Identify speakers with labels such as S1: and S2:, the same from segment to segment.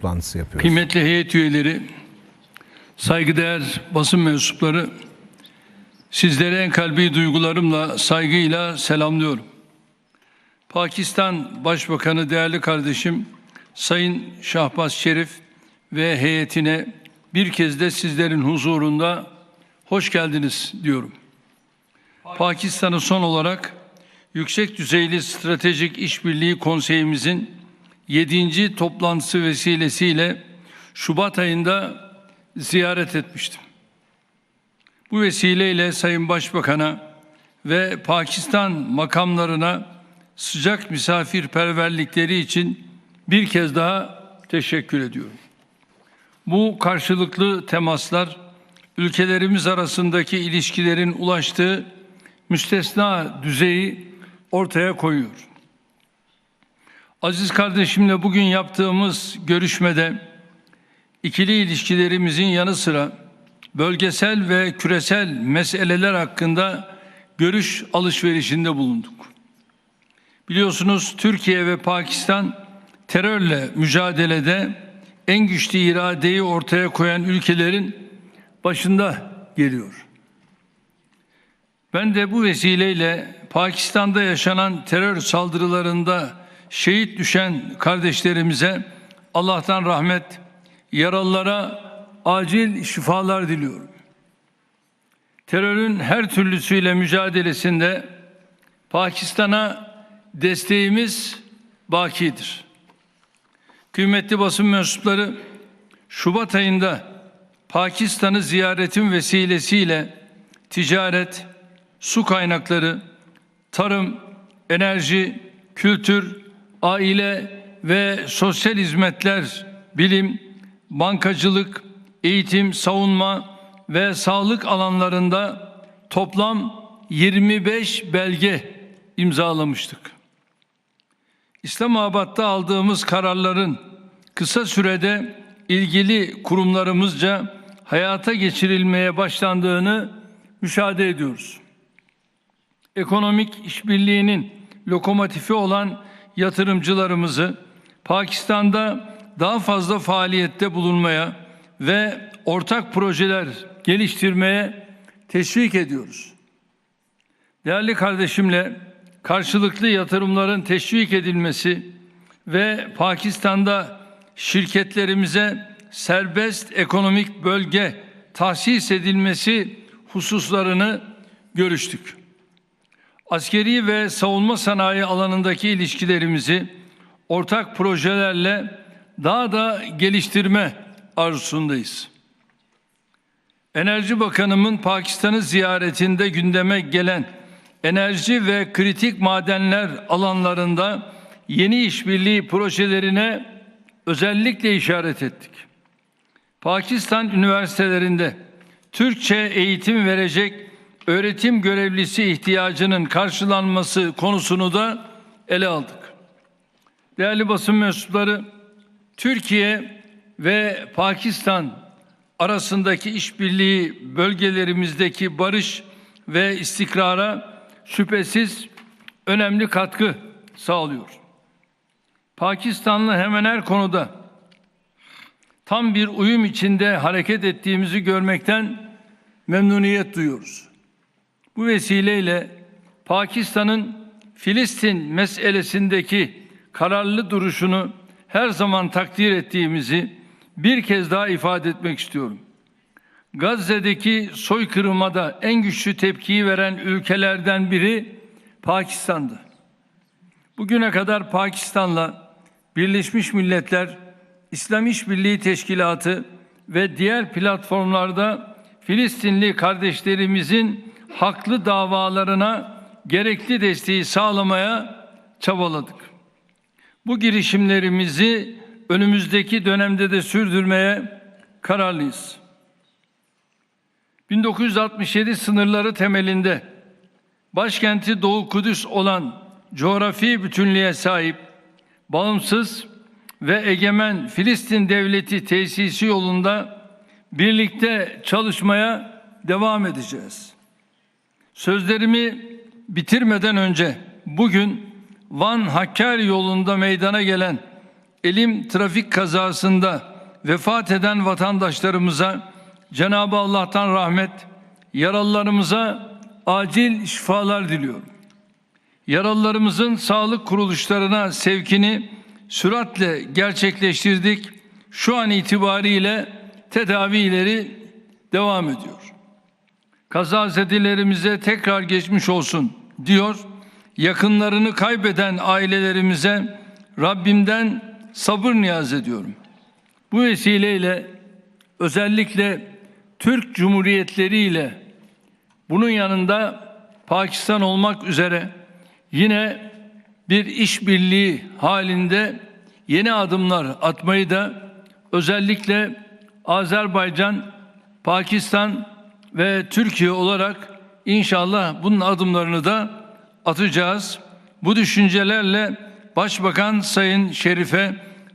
S1: toplantısı yapıyoruz.
S2: Kıymetli heyet üyeleri, saygıdeğer basın mensupları, sizleri en kalbi duygularımla, saygıyla selamlıyorum. Pakistan Başbakanı değerli kardeşim Sayın Şahbaz Şerif ve heyetine bir kez de sizlerin huzurunda hoş geldiniz diyorum. Pakistan'ı son olarak Yüksek Düzeyli Stratejik İşbirliği Konseyimizin 7. toplantısı vesilesiyle Şubat ayında ziyaret etmiştim. Bu vesileyle Sayın Başbakan'a ve Pakistan makamlarına sıcak misafirperverlikleri için bir kez daha teşekkür ediyorum. Bu karşılıklı temaslar ülkelerimiz arasındaki ilişkilerin ulaştığı müstesna düzeyi ortaya koyuyor. Aziz kardeşimle bugün yaptığımız görüşmede ikili ilişkilerimizin yanı sıra bölgesel ve küresel meseleler hakkında görüş alışverişinde bulunduk. Biliyorsunuz Türkiye ve Pakistan terörle mücadelede en güçlü iradeyi ortaya koyan ülkelerin başında geliyor. Ben de bu vesileyle Pakistan'da yaşanan terör saldırılarında şehit düşen kardeşlerimize Allah'tan rahmet, yaralılara acil şifalar diliyorum. Terörün her türlüsüyle mücadelesinde Pakistan'a desteğimiz bakidir. Kıymetli basın mensupları Şubat ayında Pakistan'ı ziyaretim vesilesiyle ticaret, su kaynakları, tarım, enerji, kültür, aile ve sosyal hizmetler, bilim, bankacılık, eğitim, savunma ve sağlık alanlarında toplam 25 belge imzalamıştık. İslamabad'da aldığımız kararların kısa sürede ilgili kurumlarımızca hayata geçirilmeye başlandığını müşahede ediyoruz. Ekonomik işbirliğinin lokomotifi olan yatırımcılarımızı Pakistan'da daha fazla faaliyette bulunmaya ve ortak projeler geliştirmeye teşvik ediyoruz. Değerli kardeşimle karşılıklı yatırımların teşvik edilmesi ve Pakistan'da şirketlerimize serbest ekonomik bölge tahsis edilmesi hususlarını görüştük. Askeri ve savunma sanayi alanındaki ilişkilerimizi ortak projelerle daha da geliştirme arzusundayız. Enerji Bakanımın Pakistan'ı ziyaretinde gündeme gelen enerji ve kritik madenler alanlarında yeni işbirliği projelerine özellikle işaret ettik. Pakistan üniversitelerinde Türkçe eğitim verecek öğretim görevlisi ihtiyacının karşılanması konusunu da ele aldık. Değerli basın mensupları, Türkiye ve Pakistan arasındaki işbirliği bölgelerimizdeki barış ve istikrara şüphesiz önemli katkı sağlıyor. Pakistan'la hemen her konuda tam bir uyum içinde hareket ettiğimizi görmekten memnuniyet duyuyoruz. Bu vesileyle Pakistan'ın Filistin meselesindeki kararlı duruşunu her zaman takdir ettiğimizi bir kez daha ifade etmek istiyorum. Gazze'deki soykırıma da en güçlü tepkiyi veren ülkelerden biri Pakistan'dı. Bugüne kadar Pakistan'la Birleşmiş Milletler, İslam İşbirliği Teşkilatı ve diğer platformlarda Filistinli kardeşlerimizin haklı davalarına gerekli desteği sağlamaya çabaladık. Bu girişimlerimizi önümüzdeki dönemde de sürdürmeye kararlıyız. 1967 sınırları temelinde başkenti Doğu Kudüs olan coğrafi bütünlüğe sahip, bağımsız ve egemen Filistin devleti tesisi yolunda birlikte çalışmaya devam edeceğiz. Sözlerimi bitirmeden önce bugün Van Hakkari yolunda meydana gelen elim trafik kazasında vefat eden vatandaşlarımıza Cenab-ı Allah'tan rahmet, yaralılarımıza acil şifalar diliyorum. Yaralılarımızın sağlık kuruluşlarına sevkini süratle gerçekleştirdik. Şu an itibariyle tedavileri devam ediyor. Kazazedelerimize tekrar geçmiş olsun diyor. Yakınlarını kaybeden ailelerimize Rabbimden sabır niyaz ediyorum. Bu vesileyle özellikle Türk Cumhuriyetleri ile bunun yanında Pakistan olmak üzere yine bir işbirliği halinde yeni adımlar atmayı da özellikle Azerbaycan, Pakistan ve Türkiye olarak inşallah bunun adımlarını da atacağız. Bu düşüncelerle Başbakan Sayın Şerif'e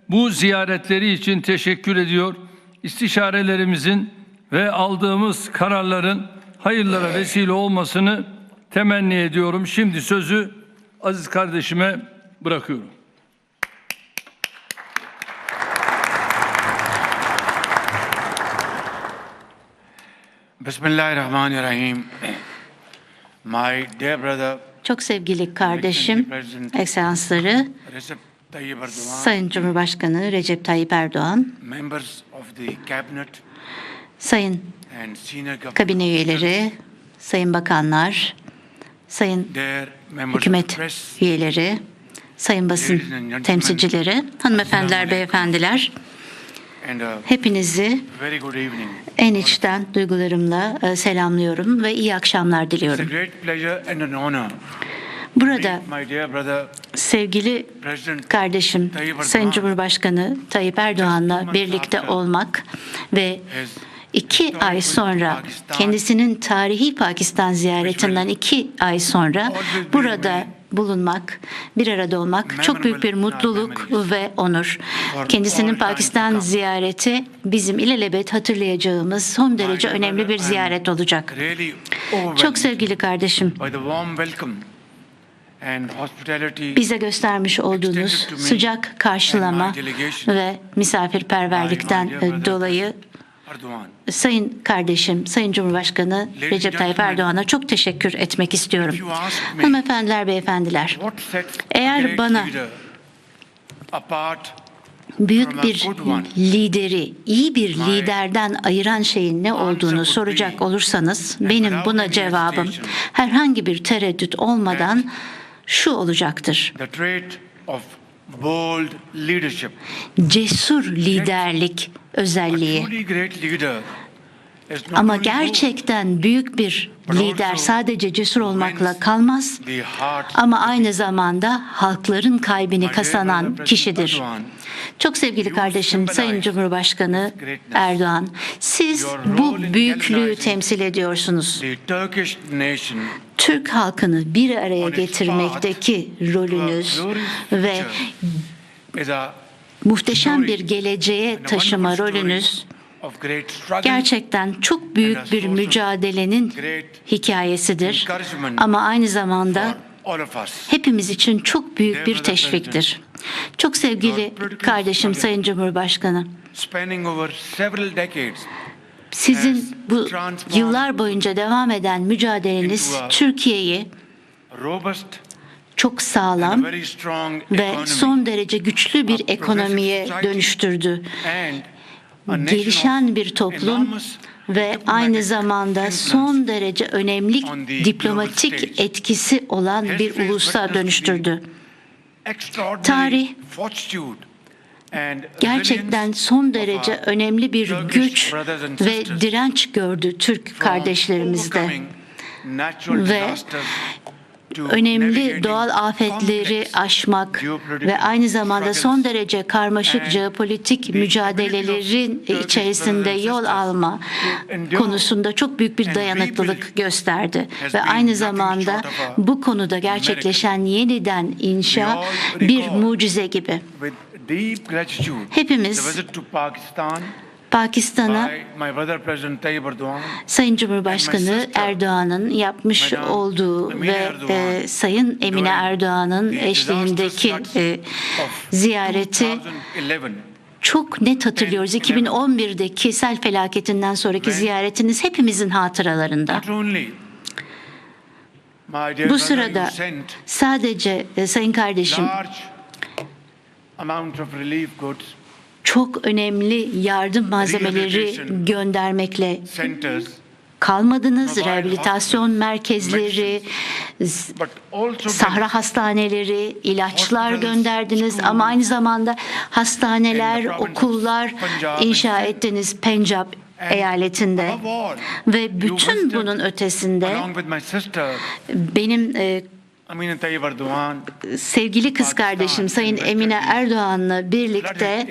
S2: bu ziyaretleri için teşekkür ediyor. İstişarelerimizin ve aldığımız kararların hayırlara vesile olmasını temenni ediyorum. Şimdi sözü aziz kardeşime bırakıyorum.
S1: Bismillahirrahmanirrahim. My dear brother
S3: Çok sevgili kardeşim, ekselansları, Sayın Cumhurbaşkanı Recep Tayyip Erdoğan,
S1: members of the cabinet.
S3: Sayın kabine üyeleri, Sayın bakanlar, Sayın hükümet üyeleri, Sayın basın temsilcileri, hanımefendiler, beyefendiler, hepinizi
S1: good evening.
S3: en içten duygularımla e, selamlıyorum ve iyi akşamlar diliyorum. Burada sevgili kardeşim Sayın Cumhurbaşkanı Tayyip Erdoğan'la birlikte olmak ve iki ay sonra kendisinin tarihi Pakistan ziyaretinden iki ay sonra burada bulunmak, bir arada olmak çok büyük bir mutluluk ve onur. Kendisinin Pakistan ziyareti bizim ilelebet hatırlayacağımız son derece önemli bir ziyaret olacak. Çok sevgili kardeşim, bize göstermiş olduğunuz sıcak karşılama ve misafirperverlikten dolayı. Sayın kardeşim, Sayın Cumhurbaşkanı Recep Tayyip Erdoğan'a çok teşekkür etmek istiyorum. Hanımefendiler, beyefendiler, Eğer bana büyük bir lideri, iyi bir liderden ayıran şeyin ne olduğunu soracak olursanız benim buna cevabım herhangi bir tereddüt olmadan şu olacaktır.
S1: Bold leadership.
S3: Cesur liderlik özelliği. Ama gerçekten büyük bir lider sadece cesur olmakla kalmaz ama aynı zamanda halkların kalbini kasanan kişidir. Çok sevgili kardeşim Sayın Cumhurbaşkanı Erdoğan, siz bu büyüklüğü temsil ediyorsunuz. Türk halkını bir araya getirmekteki rolünüz ve muhteşem bir geleceğe taşıma rolünüz gerçekten çok büyük bir mücadelenin hikayesidir. Ama aynı zamanda hepimiz için çok büyük bir teşviktir. Çok sevgili kardeşim Sayın Cumhurbaşkanı, sizin bu yıllar boyunca devam eden mücadeleniz Türkiye'yi çok sağlam ve son derece güçlü bir ekonomiye dönüştürdü. Gelişen bir toplum ve aynı zamanda son derece önemli diplomatik etkisi olan bir ulusa dönüştürdü. Tarih Gerçekten son derece önemli bir güç ve direnç gördü Türk kardeşlerimizde. Ve Önemli doğal afetleri aşmak ve aynı zamanda son derece karmaşık jeopolitik mücadelelerin içerisinde yol alma konusunda çok büyük bir dayanıklılık gösterdi ve aynı zamanda bu konuda gerçekleşen yeniden inşa bir mucize gibi. Hepimiz Pakistan'a Sayın Cumhurbaşkanı Erdoğan'ın yapmış olduğu ve e, Sayın Emine Erdoğan'ın eşliğindeki e, ziyareti
S1: 2011.
S3: çok net hatırlıyoruz.
S1: And
S3: 2011'deki sel felaketinden sonraki ziyaretiniz hepimizin hatıralarında. Bu sırada sadece e, sayın kardeşim çok önemli yardım malzemeleri göndermekle kalmadınız. Rehabilitasyon merkezleri, sahra hastaneleri, ilaçlar gönderdiniz ama aynı zamanda hastaneler, okullar inşa ettiniz Pencap eyaletinde. Ve bütün bunun ötesinde benim e, sevgili kız kardeşim Sayın Emine
S1: in
S3: Erdoğan'la birlikte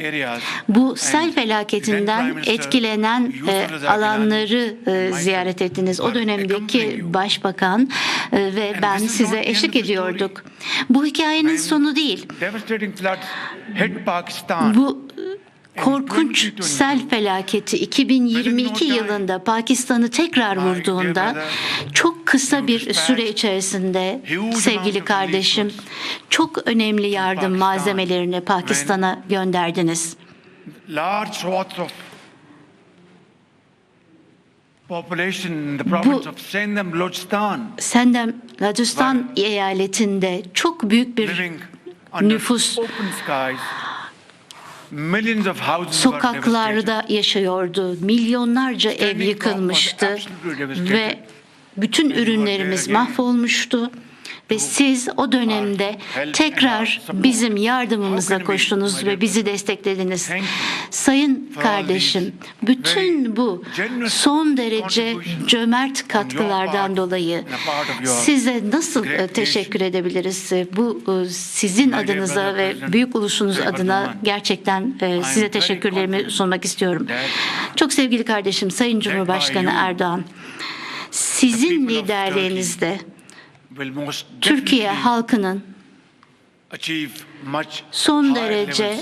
S3: bu sel felaketinden etkilenen e, alanları e, ziyaret ettiniz. O dönemdeki başbakan e, ve ben size eşlik ediyorduk. Bu hikayenin sonu değil. Bu korkunç
S1: 2020,
S3: sel felaketi 2022
S1: Within no time,
S3: yılında Pakistan'ı tekrar vurduğunda çok kısa bir süre içerisinde sevgili kardeşim çok önemli yardım malzemelerini Pakistan'a gönderdiniz.
S1: Balochistan
S3: Sendem Rajasthan eyaletinde çok büyük bir nüfus sokaklarda yaşıyordu. Milyonlarca ev yıkılmıştı ve bütün ürünlerimiz mahvolmuştu. Ve siz o dönemde tekrar bizim yardımımıza koştunuz ve bizi desteklediniz. Sayın kardeşim, bütün bu son derece cömert katkılardan dolayı size nasıl e, teşekkür edebiliriz? E, Bu e, sizin adınıza ve büyük ulusunuz adına gerçekten size teşekkürlerimi sunmak istiyorum. Çok sevgili kardeşim Sayın Cumhurbaşkanı Erdoğan, sizin liderliğinizde Türkiye halkının son derece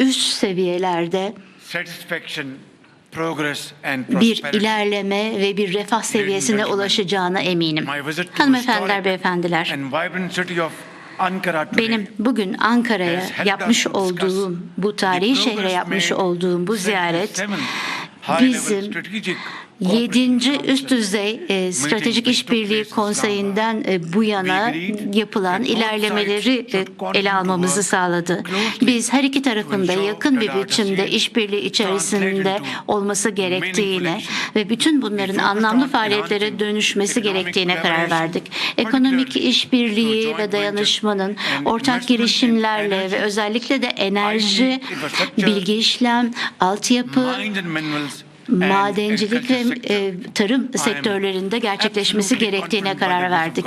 S3: üst seviyelerde bir ilerleme ve bir refah seviyesine ulaşacağına eminim. Hanımefendiler, beyefendiler, benim bugün Ankara'ya yapmış olduğum, bu tarihi şehre yapmış olduğum bu ziyaret bizim
S1: strategic
S3: Yedinci
S1: cooperation
S3: üst
S1: council
S3: düzey e, stratejik işbirliği konseyinden e, bu yana yapılan ilerlemeleri e, ele almamızı sağladı. Biz her iki tarafın da
S1: ensure
S3: yakın bir biçimde işbirliği içerisinde olması gerektiğine ve bütün bunların anlamlı faaliyetlere dönüşmesi gerektiğine karar verdik. Ekonomik işbirliği ve dayanışmanın ortak girişimlerle ve özellikle de enerji, bilgi işlem, altyapı, madencilik ve tarım sektörlerinde gerçekleşmesi gerektiğine karar verdik.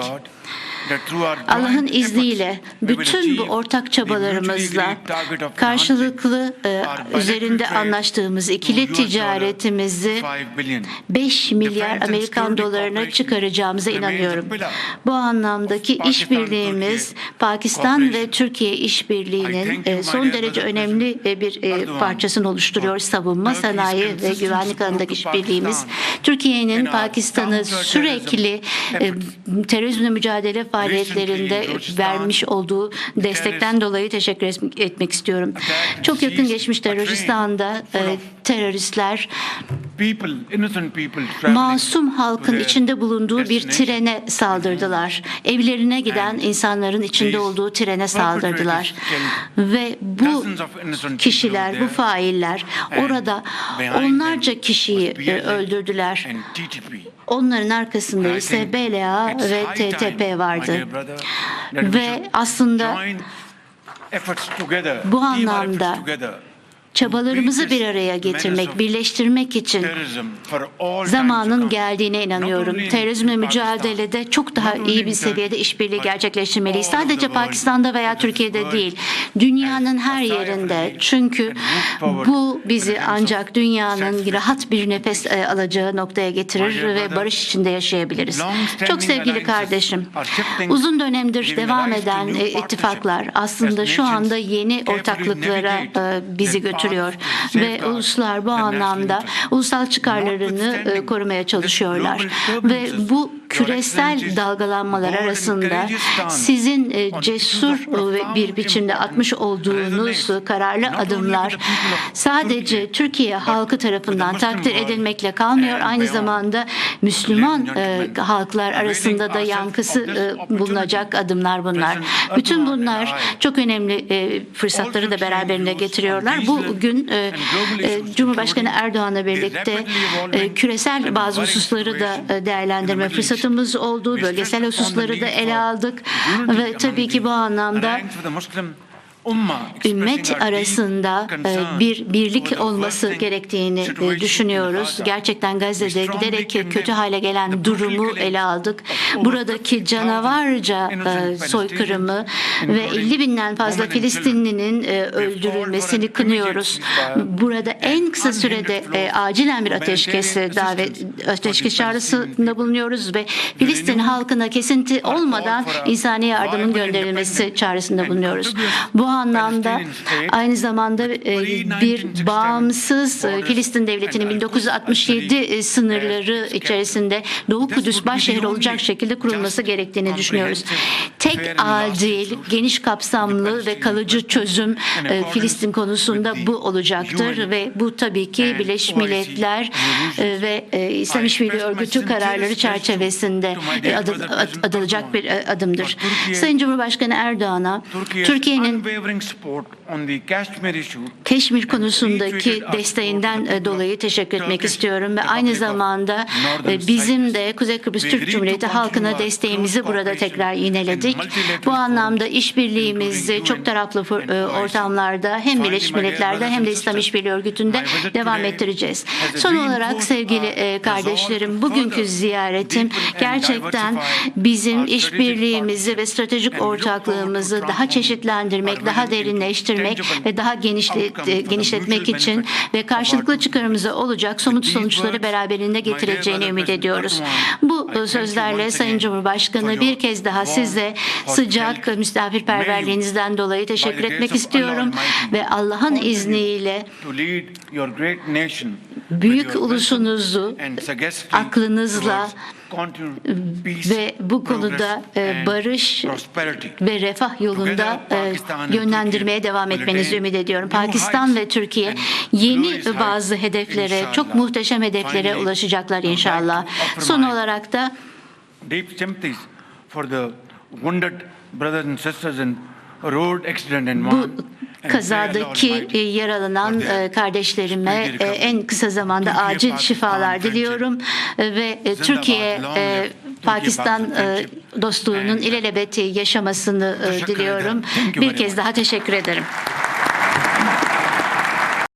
S3: Allah'ın izniyle bütün bu ortak çabalarımızla karşılıklı e, üzerinde anlaştığımız ikili ticaretimizi
S1: 5 billion.
S3: 5 milyar Amerikan dolarına çıkaracağımıza inanıyorum. Bu anlamdaki işbirliğimiz Pakistan ve. Türkiye işbirliğinin e, son derece önemli e, bir parçasını oluşturuyor. Savunma, sanayi ve güvenlik alanındaki işbirliğimiz Türkiye'nin Pakistan'ı sürekli e, terörizmle mücadele faaliyetlerinde vermiş olduğu destekten dolayı teşekkür etmek istiyorum. Çok yakın geçmişte
S1: a
S3: teröristler masum halkın içinde bulunduğu bir trene saldırdılar. Evlerine giden insanların içinde olduğu trene saldırdılar. Ve bu kişiler, bu failler orada onlarca kişiyi e, öldürdüler. Onların arkasında ise BLA ve TTP vardı. Ve aslında bu anlamda çabalarımızı bir araya getirmek, birleştirmek için zamanın geldiğine inanıyorum. Terörizmle mücadelede çok daha iyi bir seviyede işbirliği gerçekleştirmeliyiz. Sadece Pakistan'da veya Türkiye'de değil, dünyanın her yerinde. Çünkü bu bizi ancak dünyanın rahat bir nefes e, alacağı noktaya getirir ve barış içinde yaşayabiliriz. Çok sevgili kardeşim, uzun dönemdir devam eden e, ittifaklar aslında
S1: as
S3: şu anda yeni ortaklıklara e, bizi
S1: path
S3: götürüyor ve uluslar bu anlamda ulusal çıkarlarını e, korumaya çalışıyorlar. ve bu küresel dalgalanmalar arasında sizin e, cesur ve bir biçimde atmış olduğunuz kararlı adımlar sadece Türkiye. Halkı tarafından takdir edilmekle kalmıyor. Aynı zamanda Müslüman e, halklar arasında da yankısı e, bulunacak adımlar bunlar. Bütün bunlar çok önemli e, fırsatları da beraberinde getiriyorlar. Bugün e, e, Cumhurbaşkanı Erdoğan'la birlikte e, küresel bazı hususları da e, değerlendirme fırsatımız oldu. Bölgesel hususları da ele aldık ve tabii ki bu anlamda ümmet arasında e, bir birlik olması gerektiğini e, düşünüyoruz. Gerçekten Gazze'de giderek kötü hale gelen durumu ele aldık. Buradaki canavarca e, soykırımı ve 50 binden fazla Filistinlinin öldürülmesini kınıyoruz. Burada en kısa sürede acilen bir ateşkes davet ateşkes çağrısında bulunuyoruz ve Filistin halkına kesinti olmadan insani yardımın gönderilmesi çağrısında bulunuyoruz. Bu anlamda aynı zamanda e, bir bağımsız e, Filistin devletinin 1967 e, sınırları içerisinde Doğu Kudüs başşehri olacak şekilde kurulması gerektiğini düşünüyoruz. Tek adil, geniş kapsamlı ve kalıcı çözüm Filistin konusunda bu olacaktır ve bu tabii ki Birleşmiş Milletler ve İslam İşbirliği Örgütü kararları çerçevesinde adı- ad- adılacak bir adımdır. Sayın Cumhurbaşkanı Erdoğan'a Türkiye'nin Keşmir konusundaki desteğinden e, dolayı teşekkür etmek istiyorum ve aynı zamanda e, bizim de Kuzey Kıbrıs Türk Cumhuriyeti halkına desteğimizi burada tekrar yineledik. Bu anlamda işbirliğimizi çok taraflı e, ortamlarda hem Birleşmiş Milletler'de hem de İslam İşbirliği Örgütü'nde devam ettireceğiz. Son olarak sevgili kardeşlerim bugünkü ziyaretim gerçekten bizim işbirliğimizi ve stratejik ortaklığımızı daha çeşitlendirmek, daha derinleştirmek ve daha genişlet, genişletmek için ve karşılıklı çıkarımıza olacak somut sonuçları beraberinde getireceğini ümit ediyoruz. Bu sözlerle Sayın Cumhurbaşkanı bir kez daha size sıcak misafirperverliğinizden dolayı teşekkür etmek istiyorum ve Allah'ın izniyle büyük ulusunuzu aklınızla ve bu konuda e, barış ve refah yolunda e, yönlendirmeye devam etmenizi ümit ediyorum. Pakistan ve Türkiye yeni bazı hedeflere, çok muhteşem hedeflere ulaşacaklar inşallah. Son olarak da
S1: deep sympathies for the wounded brothers and sisters in road accident in
S3: bu. Kazadaki e, yaralanan e, kardeşlerime e, en kısa zamanda acil şifalar diliyorum. Ve Türkiye Pakistan dostluğunun ilelebeti yaşamasını diliyorum. Bir kez daha teşekkür ederim.